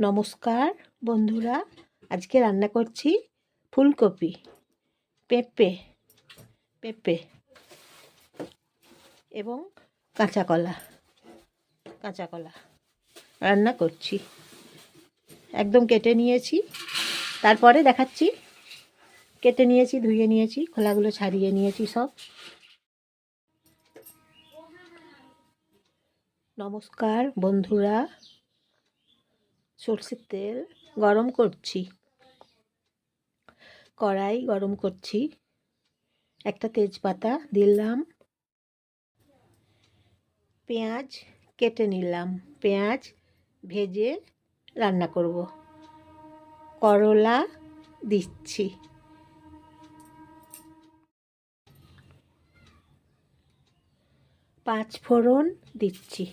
নমস্কার, বন্ধুরা। আজকে রান্না করছি ফুলকপি, পেঁপে পেঁপে এবং কাঁচা কলা কাঁচা কলা রান্না করছি। একদম কেটে নিয়েছি। তারপরে দেখাচ্ছি, কেটে নিয়েছি, ধুয়ে নিয়েছি, খোলাগুলো ছাড়িয়ে নিয়েছি সব। নমস্কার, বন্ধুরা। সর্ষের তেল গরম করছি। কড়াই গরম করছি। একটা তেজপাতা দিলাম। পেঁয়াজ কেটে নিলাম। পেঁয়াজ ভেজে রান্না করব। করলা দিচ্ছি। পাঁচ ফোড়ন দিচ্ছি।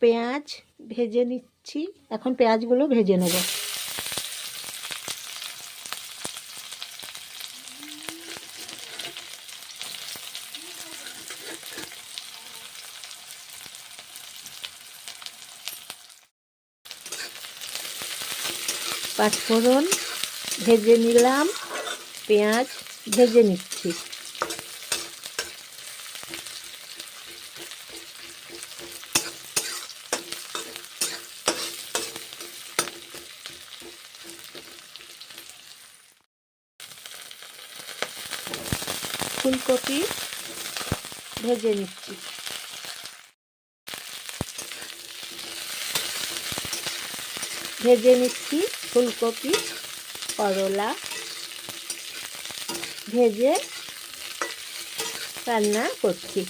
পেঁয়াজ ভেজে নিচ্ছি। এখন পেঁয়াজগুলো ভেজে নেব। পাঁচফোড়ন ভেজে নিলাম পেঁয়াজ ভেজে নিচ্ছি। ফুলকপি ভেজে নিচ্ছি। ভেজে নিচ্ছি ফুলকপি করলা ভেজে রান্না করছি।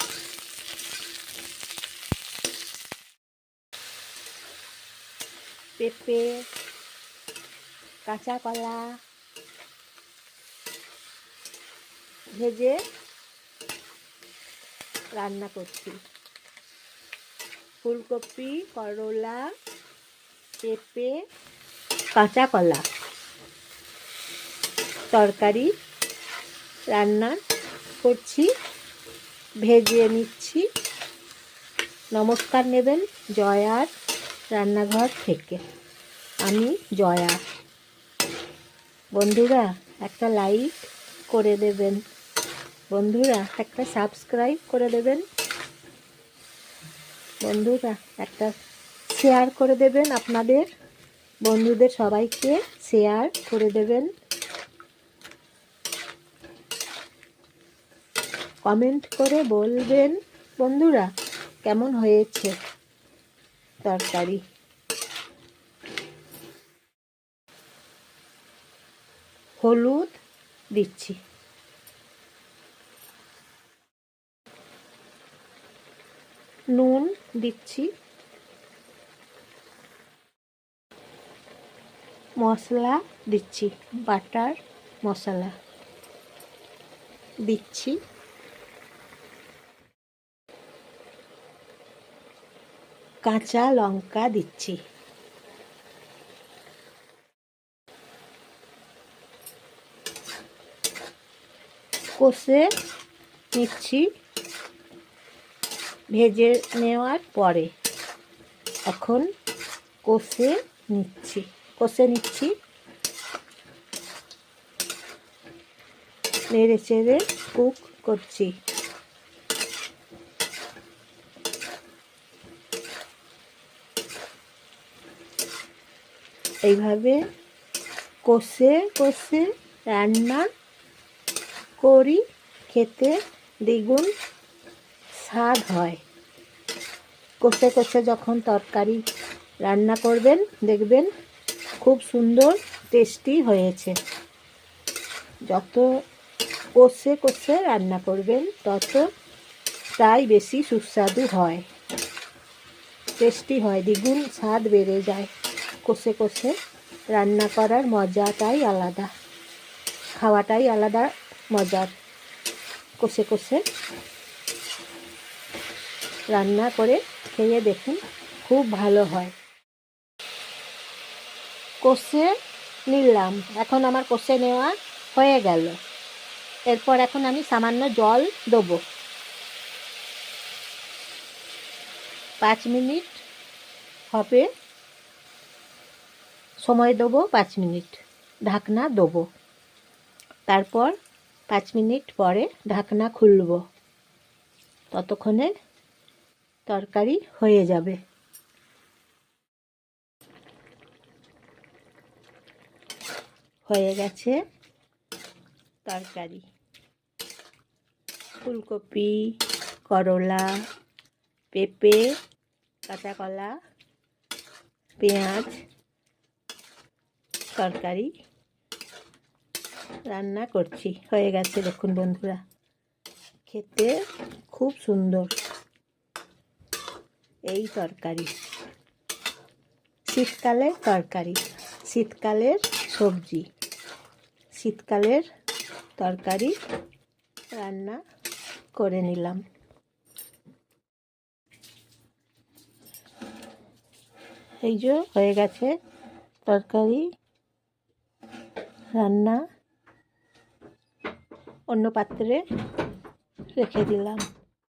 পেঁপে কাঁচা কলা ভেজে রান্না করছি। ফুলকপি, করলা, পেঁপে, কাঁচা কলা। তরকারি রান্না করছি ভেজে নিচ্ছি। নমস্কার নেবেন জয়ার রান্নাঘর থেকে। আমি জয়া। বন্ধুরা, একটা লাইক করে দেবেন। বন্ধুরা, একটা সাবস্ক্রাইব করে দেবেন। বন্ধুরা, একটা শেয়ার করে দেবেন আপনাদের। বন্ধুদের সবাইকে শেয়ার করে দেবেন। কমেন্ট করে বলবেন, বন্ধুরা, কেমন হয়েছে তরকারি? হলুদ দিচ্ছি। নুন দিচ্ছি। মশলা দিচ্ছি বাটার মশলা দিচ্ছি। কাঁচা লঙ্কা দিচ্ছি। কষে নিচ্ছি। ভেজে নেওয়ার পরে এখন কষে নিচ্ছি কষে নিচ্ছি। নেড়ে চেড়ে কুক করছি। এইভাবে কষে কষে রান্না করি, খেতে দ্বিগুণ স্বাদ হয়। কষে কষে যখন তরকারি রান্না করবেন, দেখবেন খুব সুন্দর টেস্টি হয়েছে। যত কষে কষে রান্না করবেন, তত তাই বেশি সুস্বাদু হয়। টেস্টি হয়, দ্বিগুণ স্বাদ বেড়ে যায়। কষে কষে রান্না করার মজাটাই আলাদা। খাওয়াটাই আলাদা মজার। কষে কষে রান্না করে খেয়ে দেখুন, খুব ভালো হয়। কষে নিলাম। এখন আমার কষে নেওয়া হয়ে গেল। এরপর এখন আমি সামান্য জল দেবো। পাঁচ মিনিট হবে। সময় দেবো পাঁচ মিনিট। ঢাকনা দেবো। তারপর পাঁচ মিনিট পরে ঢাকনা খুলব। ততক্ষণে তরকারি হয়ে যাবে। হয়ে গেছে তরকারি। ফুলকপি, করলা, পেঁপে কাঁচা কলা পেঁয়াজ তরকারি রান্না করছি। হয়ে গেছে, দেখুন বন্ধুরা। খেতে খুব সুন্দর। এই তরকারি। শীতকালের তরকারি। শীতকালের সবজি। শীতকালের তরকারি রান্না করে নিলাম। এই যে হয়ে গেছে তরকারি রান্না। অন্য পাত্রে রেখে দিলাম।